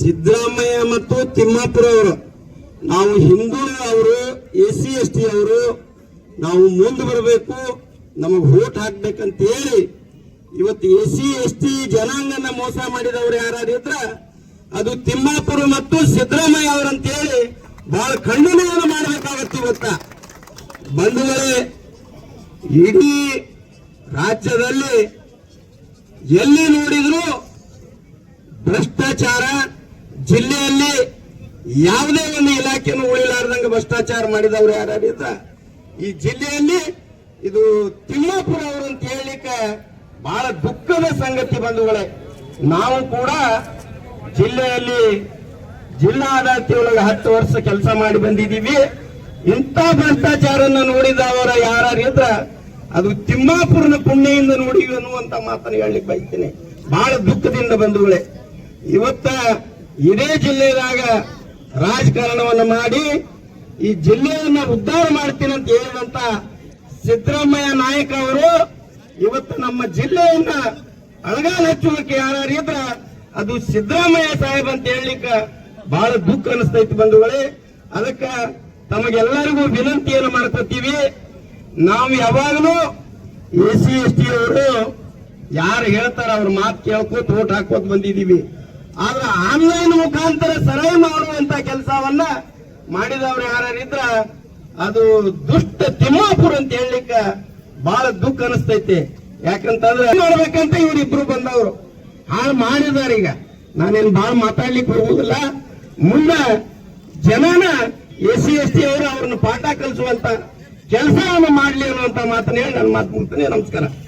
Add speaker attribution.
Speaker 1: ಸಿದ್ದರಾಮಯ್ಯ ಮತ್ತು ತಿಮ್ಮಾಪುರ ಅವರು ನಾವು ಹಿಂದುಳಿದ ಅವರು, ಎ ಸಿ ಎಸ್ ಅವರು, ನಾವು ಮುಂದೆ ಬರಬೇಕು, ನಮಗೆ ವೋಟ್ ಹಾಕ್ಬೇಕಂತ ಹೇಳಿ ಇವತ್ತು ಎ ಸಿ ಎಸ್ ಟಿ ಜನಾಂಗನ ಮೋಸ ಮಾಡಿದವರು ಯಾರು ಇದ್ರ, ಅದು ತಿಮ್ಮಾಪುರ ಮತ್ತು ಸಿದ್ದರಾಮಯ್ಯ ಅವರಂತ ಹೇಳಿ ಬಹಳ ಖಂಡನೆಯನ್ನು ಮಾಡಬೇಕಾಗತ್ತೆ ಇವತ್ತ. ಬಂಧುಗಳೇ, ಇಡೀ ರಾಜ್ಯದಲ್ಲಿ ಎಲ್ಲಿ ನೋಡಿದ್ರು ಭ್ರಷ್ಟಾಚಾರ ಜಿಲ್ಲೆಯಲ್ಲಿ ಯಾವುದೇ ಒಂದು ಇಲಾಖೆಯನ್ನು ಉಳಿಲಾರ್ದಂಗೆ ಭ್ರಷ್ಟಾಚಾರ ಮಾಡಿದವರು ಯಾರ್ಯಾರಿದ್ರ ಈ ಜಿಲ್ಲೆಯಲ್ಲಿ ಇದು ತಿಮ್ಮಾಪುರ ಅವರು ಅಂತ ಹೇಳಲಿಕ್ಕೆ ಬಹಳ ದುಃಖದ ಸಂಗತಿ ಬಂಧುಗಳೇ. ನಾವು ಕೂಡ ಜಿಲ್ಲೆಯಲ್ಲಿ ಜಿಲ್ಲಾ ಆಡಳಿತ ಒಳಗೆ ಹತ್ತು ವರ್ಷ ಕೆಲಸ ಮಾಡಿ ಬಂದಿದ್ದೀವಿ. ಇಂಥ ಭ್ರಷ್ಟಾಚಾರನ ನೋಡಿದವರ ಯಾರಿದ್ರ ಅದು ತಿಮ್ಮಾಪುರನ ಪುಣ್ಯದಿಂದ ನೋಡಿವಿ ಅನ್ನುವಂತ ಮಾತನ್ನು ಹೇಳಲಿಕ್ಕೆ ಬಯಸ್ತೇನೆ. ಬಹಳ ದುಃಖದಿಂದ ಬಂಧುಗಳೇ. ಇವತ್ತ ಇದೇ ಜಿಲ್ಲೆದಾಗ ರಾಜಕಾರಣವನ್ನು ಮಾಡಿ ಈ ಜಿಲ್ಲೆಯನ್ನ ಉದ್ಧಾರ ಮಾಡ್ತೀನಿ ಅಂತ ಹೇಳಿದಂತ ಸಿದ್ದರಾಮಯ್ಯ ನಾಯಕ ಅವರು ಇವತ್ತು ನಮ್ಮ ಜಿಲ್ಲೆಯನ್ನ ಅಳಗಾಲ ಹಚ್ಚುವಕ್ಕೆ ಯಾರಿದ್ರ ಅದು ಸಿದ್ದರಾಮಯ್ಯ ಸಾಹೇಬ್ ಅಂತ ಹೇಳಲಿಕ್ಕೆ ಬಹಳ ದುಃಖ ಅನಿಸ್ತೈತಿ ಬಂಧುಗಳೇ. ಅದಕ್ಕ ತಮಗೆಲ್ಲರಿಗೂ ವಿನಂತಿಯನ್ನು ಮಾಡ್ಕೊತೀವಿ. ನಾವು ಯಾವಾಗಲೂ ಎ ಸಿ ಎಸ್ ಟಿ ಅವರು ಯಾರು ಹೇಳ್ತಾರ ಅವ್ರ ಮಾತು ಕೇಳ್ಕೊತ ಓಟ್ ಹಾಕೋತ ಬಂದಿದೀವಿ ಆದ್ರೆ ಆನ್ಲೈನ್ ಮುಖಾಂತರ ಸರಾಯಿ ಮಾಡುವಂತ ಕೆಲಸವನ್ನ ಮಾಡಿದವ್ರು ಯಾರಿದ್ರ ಅದು ದುಷ್ಟ ತಿಮ್ಮಾಪುರ ಅಂತ ಹೇಳಲಿಕ್ಕೆ ಬಹಳ ದುಃಖ ಅನಿಸ್ತೈತಿ. ಯಾಕಂತಂದ್ರೆ ಮಾಡ್ಬೇಕಂತ ಇವರಿಬ್ರು ಬಂದವರು. ಹಾಳು ಮಾಡಿದಾರೆ ಈಗ. ನಾನೇನ್ ಬಹಳ ಮಾತಾಡ್ಲಿಕ್ಕೆ ಹೋಗುದಿಲ್ಲ ಮುಂದೆ ಜನನ ಎಸ್ ಸಿ ಎಸ್ ಟಿ ಅವರು ಅವ್ರನ್ನ ಪಾಠ ಕಲಿಸುವಂತ ಕೆಲಸವನ್ನು ಮಾಡಲಿ ಅನ್ನುವಂತ ಮಾತನ್ನ ಹೇಳಿ ನನ್ನ ಮಾತು ಮುಗ್ತೇನೆ. ನಮಸ್ಕಾರ.